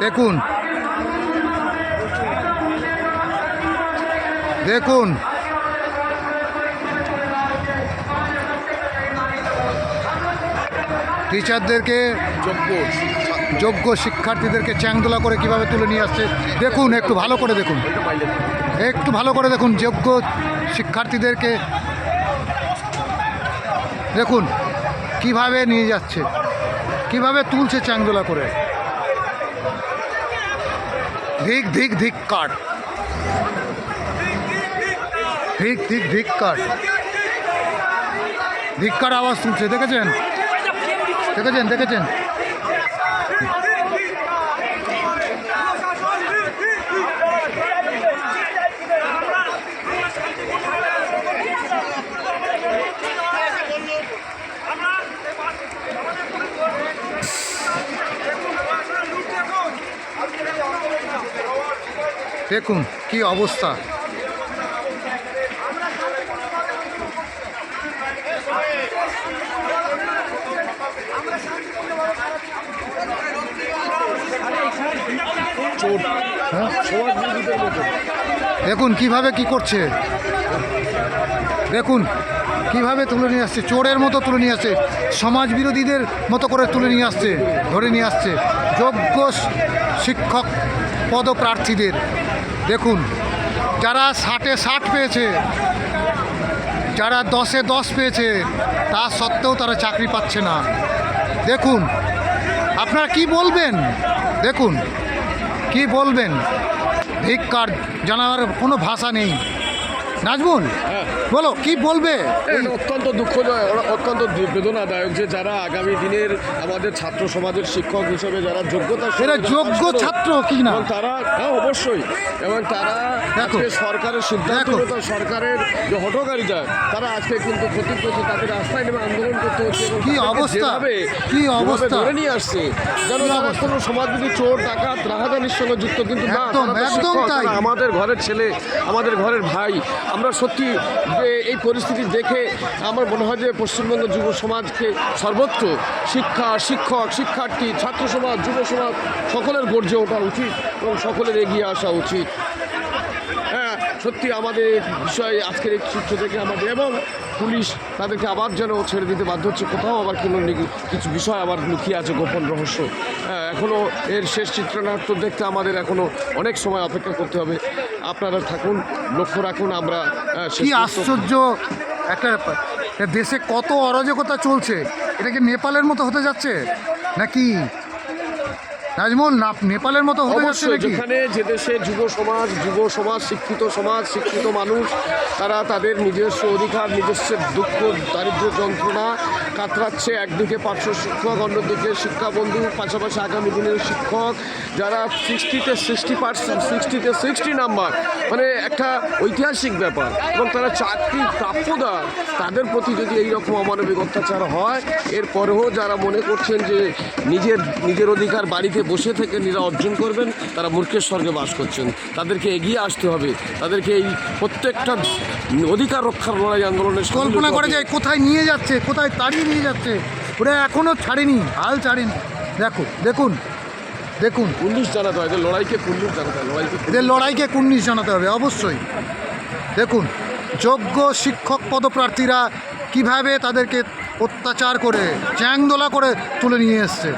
দেখুন। দেখুন। টিচারদেরকে যোগ্য যোগ্য শিক্ষার্থীদেরকে চ্যাংদোলা করে কীভাবে তুলে নিয়ে আসছে, দেখুন, একটু ভালো করে দেখুন। একটু ভালো করে দেখুন, যোগ্য শিক্ষার্থীদেরকে দেখুন, কীভাবে নিয়ে যাচ্ছে, কীভাবে তুলছে চ্যাংদোলা করে। ধিক ধিক ধিক কাট। ধিক ধিক ধিক কাট। ধিক্কার আওয়াজ তুলছে, দেখেছেন? দেখেছেন দেখেছেন? দেখুন কি অবস্থা। দেখুন কীভাবে কি করছে। দেখুন কীভাবে তুলে নিয়ে আসছে। চোরের মতো তুলে নিয়ে আসছে। সমাজ বিরোধীদের মতো করে তুলে নিয়ে আসছে, ধরে নিয়ে আসছে। যোগ্য শিক্ষক পদপ্রার্থীদের। দেখুন, যারা ষাটে ষাট পেয়েছে, যারা দশে দশ পেয়েছে, তা সত্ত্বেও তারা চাকরি পাচ্ছে না। দেখুন, আপনারা কি বলবেন? দেখুন, কি বলবেন? ধিক্কার জানার কোনো ভাষা নেই। নাজমুল বলো কি বলবে অত্যন্ত দুঃখজনক অত্যন্ত বেদনাদায়ক যে যারা আগামী দিনের আমাদের ছাত্র সমাজের শিক্ষক হিসেবে যারা যোগ্যতা এরা যোগ্য ছাত্র কি না তারা হ্যাঁ অবশ্যই এবং তারা আজকে সরকারের সিদ্ধান্তগত সরকারের যে হটকারিতা তারা আজকে কিন্তু ক্ষতিগ্রস্ত তাদের রাস্তায় নেমে আন্দোলন করতে হচ্ছে কি অবস্থা? কি অবস্থা? ধরে নিয়ে আসছে যেন? কোনো সমাজবিধি চোর ডাকাত রাহাজানির সঙ্গে যুক্ত কিন্তু না একদম, একদম তাই। আমাদের ঘরের ছেলে আমাদের ঘরের ভাই আমরা সত্যি এই পরিস্থিতি দেখে আমার মনে হয় যে পশ্চিমবঙ্গ যুব সমাজকে সর্বত্র শিক্ষা, শিক্ষক, শিক্ষার্থী, ছাত্র সমাজ, যুব সমাজ, সকলের গর্জে ওঠা উচিত এবং সকলের এগিয়ে আসা উচিত। সত্যি আমাদের বিষয়ে আজকের এই চিত্র থেকে আমাদের এবং পুলিশ তাদেরকে আবার যেন ছেড়ে দিতে বাধ্য হচ্ছে কোথাও আবার কোনো কিছু বিষয় আবার লুকিয়ে আছে গোপন রহস্য। হ্যাঁ এখনও এর শেষ চিত্রনাট্য দেখতে আমাদের এখনও অনেক সময় অপেক্ষা করতে হবে। আপনারা থাকুন লক্ষ্য রাখুন আমরা কি আশ্চর্য একটা ব্যাপার। দেশে কত অরাজকতা চলছে এটা কি নেপালের মতো হতে যাচ্ছে? নাকি নাজমুল না নেপালের মতো হতে যাচ্ছে অবশ্যই নাকি? যেখানে যে দেশে যুব সমাজ যুব সমাজ শিক্ষিত সমাজ শিক্ষিত মানুষ তারা তাদের নিজস্ব অধিকার নিজস্ব দুঃখ দারিদ্র যন্ত্রণা কাতরাচ্ছে। একদিকে পার্শ্ব শিক্ষক অন্যদিকে শিক্ষাবন্ধু পাশাপাশি আগামী দিনের শিক্ষক যারা সিক্সটিতে সিক্সটি পার্সেন্ট সিক্সটিতে সিক্সটি নাম্বার মানে একটা ঐতিহাসিক ব্যাপার। এবং তারা চাকরি প্রাপ্যদার তাদের প্রতি যদি এই রকম অমানবিক অত্যাচার হয় এরপরেও যারা মনে করছেন যে নিজের নিজের অধিকার বাড়িতে বসে থেকে নিজেরা অর্জন করবেন তারা মূর্খের স্বর্গে বাস করছেন। তাদেরকে এগিয়ে আসতে হবে। তাদেরকে এই প্রত্যেকটা অধিকার রক্ষার লড়াই আন্দোলনের কল্পনা করে যায় কোথায় নিয়ে যাচ্ছে কোথায় তাড়িয়ে নিয়ে যাচ্ছে ওরা এখনও ছাড়েনি হাল ছাড়েনি। দেখো দেখুন দেখুন। পুলিশ জানাতে হয় এদের লড়াইকে পুলিশ জানাতে হয় লড়াইকে এদের লড়াইকে কুন্নিশ জানাতে হবে অবশ্যই। দেখুন যোগ্য শিক্ষক পদপ্রার্থীরা কীভাবে তাদেরকে অত্যাচার করে চ্যাংদোলা করে তুলে নিয়ে এসছে।